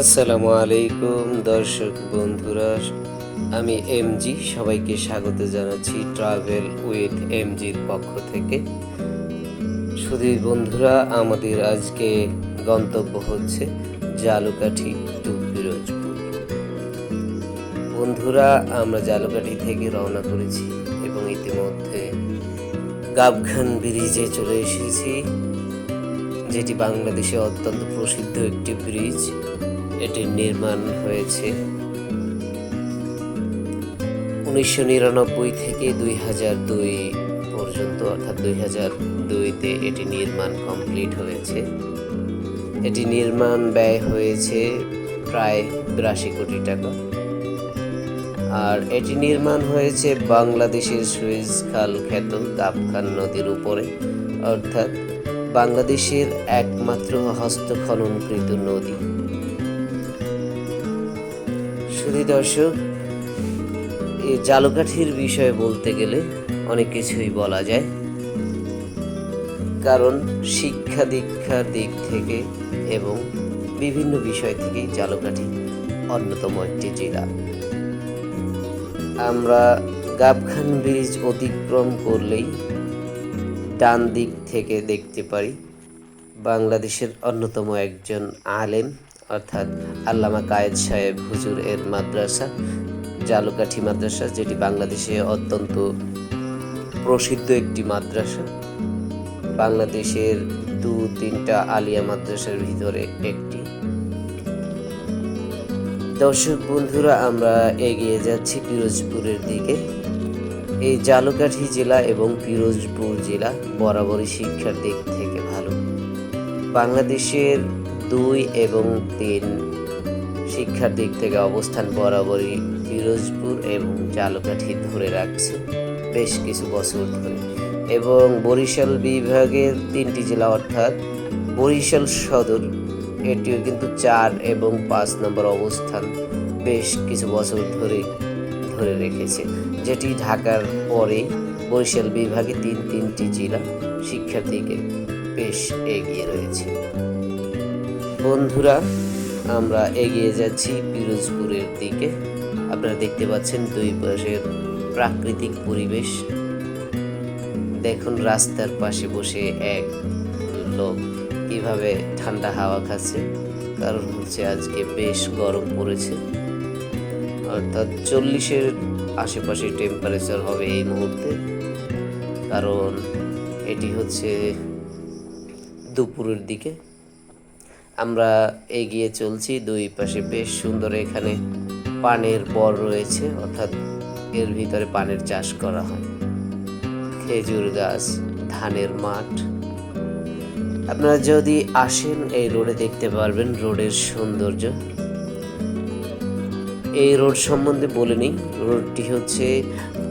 আসসালামু আলাইকুম, দর্শক বন্ধুরা। আমি এমজি, সবাইকে স্বাগত জানাচ্ছি ট্রাভেল উইথ এমজির পক্ষ থেকে। শুধু বন্ধুরা, আমাদের আজকে গন্তব্য হচ্ছে জালুকাঠি টু পিরোজপুর। বন্ধুরা, আমরা জালুকাঠি থেকে রওনা করেছি এবং ইতিমধ্যে গাবখান ব্রিজে চলে এসেছি, যেটি বাংলাদেশে অত্যন্ত প্রসিদ্ধ একটি ব্রিজ। এটির নির্মাণ হয়েছে উনিশশো নিরানব্বই থেকে দুই হাজার দুই পর্যন্ত, অর্থাৎ দুই হাজার দুইতে এটি নির্মাণ কমপ্লিট হয়েছে। এটি নির্মাণ ব্যয় হয়েছে প্রায় বিরাশি কোটি টাকা। আর এটি নির্মাণ হয়েছে বাংলাদেশের সুইজ খাল খ্যাত গাবখান নদীর উপরে, অর্থাৎ বাংলাদেশের একমাত্র হস্তখননকৃত নদী। শুধু দর্শক এই জালকাঠির বিষয়ে বলতে গেলে অনেক কিছুই বলা যায়। কারণ শিক্ষা দীক্ষার দিক থেকে এবং বিভিন্ন বিষয় থেকে জালকাঠি অন্যতম একটি জেলা। আমরা গাবখান ব্রিজ অতিক্রম করলেই ডান দিক থেকে দেখতে পারি বাংলাদেশের অন্যতম একজন আলেম। অর্থাৎ আল্লামা কায়েদ সাহেব হুজুর এর মাদ্রাসা, জালুকাঠি মাদ্রাসা, যেটি বাংলাদেশে অত্যন্ত প্রসিদ্ধ একটি মাদ্রাসা। বাংলাদেশের দু তিনটা আলিয়া মাদ্রাসার ভিতরে একটি। দর্শক বন্ধুরা, আমরা এগিয়ে যাচ্ছি পিরোজপুরের দিকে। এই জালুকাঠি জেলা এবং পিরোজপুর জেলা বরাবরই শিক্ষার দিক থেকে ভালো। বাংলাদেশের দুই এবং তিন শিক্ষার দিক থেকে অবস্থান বরাবরই পিরোজপুর এবং জালুকাঠি ধরে রাখছে বেশ কিছু বছর ধরে। এবং বরিশাল বিভাগের তিনটি জেলা অর্থাৎ বরিশাল সদর, এটিও কিন্তু চার এবং পাঁচ নম্বর অবস্থান বেশ কিছু বছর ধরে ধরে রেখেছে। যেটি ঢাকার পরে বরিশাল বিভাগে তিন তিনটি জেলা শিক্ষার দিকে বেশ এগিয়ে রয়েছে। বন্ধুরা, আমরা এগিয়ে যাচ্ছি পিরোজপুরের দিকে। আপনারা দেখতে পাচ্ছেন দুই পাশের প্রাকৃতিক পরিবেশ। দেখুন রাস্তার পাশে বসে এক লোক কীভাবে ঠান্ডা হাওয়া খাচ্ছে। কারণ হচ্ছে আজকে বেশ গরম পড়েছে। অর্থাৎ চল্লিশের আশেপাশে টেম্পারেচার হবে এই মুহূর্তে। কারণ এটি হচ্ছে দুপুরের দিকে। আমরা এগিয়ে চলছি। দুই পাশে বেশ সুন্দর এখানে পানের বর রয়েছে, অর্থাৎ এর ভিতরে পানের চাষ করা হয়। খেজুর গাছ, ধানের মাঠ। আপনারা যদি আসেন এই রোডে দেখতে পারবেন রোডের সৌন্দর্য। এই রোড সম্বন্ধে বলে নিই। রোডটি হচ্ছে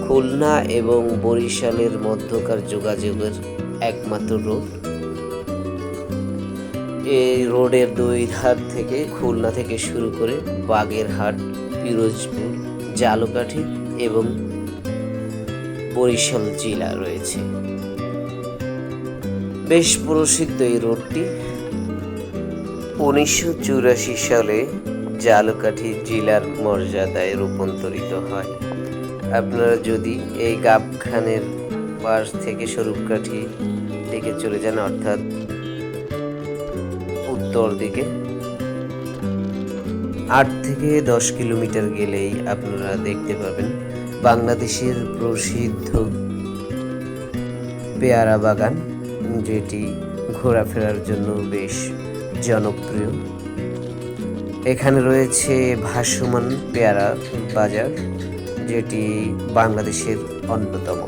খুলনা এবং বরিশালের মধ্যকার যোগাযোগের একমাত্র রোড। এই রোডের দুই ধার থেকে খুলনা থেকে শুরু করে বাগেরহাট, পিরোজপুর, জালুকাঠি এবং বরিশাল জেলা রয়েছে। বেশ প্রসিদ্ধ এই রোডটি। উনিশশো চুরাশি সালে জালুকাঠি জেলার মর্যাদায় রূপান্তরিত হয়। আপনারা যদি এই গাবখানের পাশ থেকে স্বরূপকাঠি থেকে চলে যান, অর্থাৎ উত্তর দিকে। আট থেকে দশ কিলোমিটার গেলেই আপনারা দেখতে পাবেন বাংলাদেশের প্রসিদ্ধ পেয়ারা বাগান, যেটি ঘোরাফেরার জন্য বেশ জনপ্রিয়। এখানে রয়েছে ভাসমান পেয়ারা বাজার, যেটি বাংলাদেশের অন্যতম।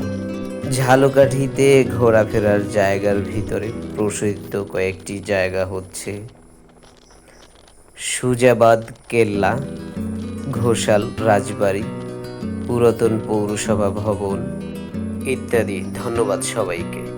ঝালকাঠিতে ঘোরাফেরার জায়গার ভিতরে প্রসিদ্ধ কয়েকটি জায়গা হচ্ছে সুজাবাদ কেল্লা ঘোষাল রাজবাড়ি পুরাতন পৌরসভা ভবন ইত্যাদি। ধন্যবাদ সবাইকে।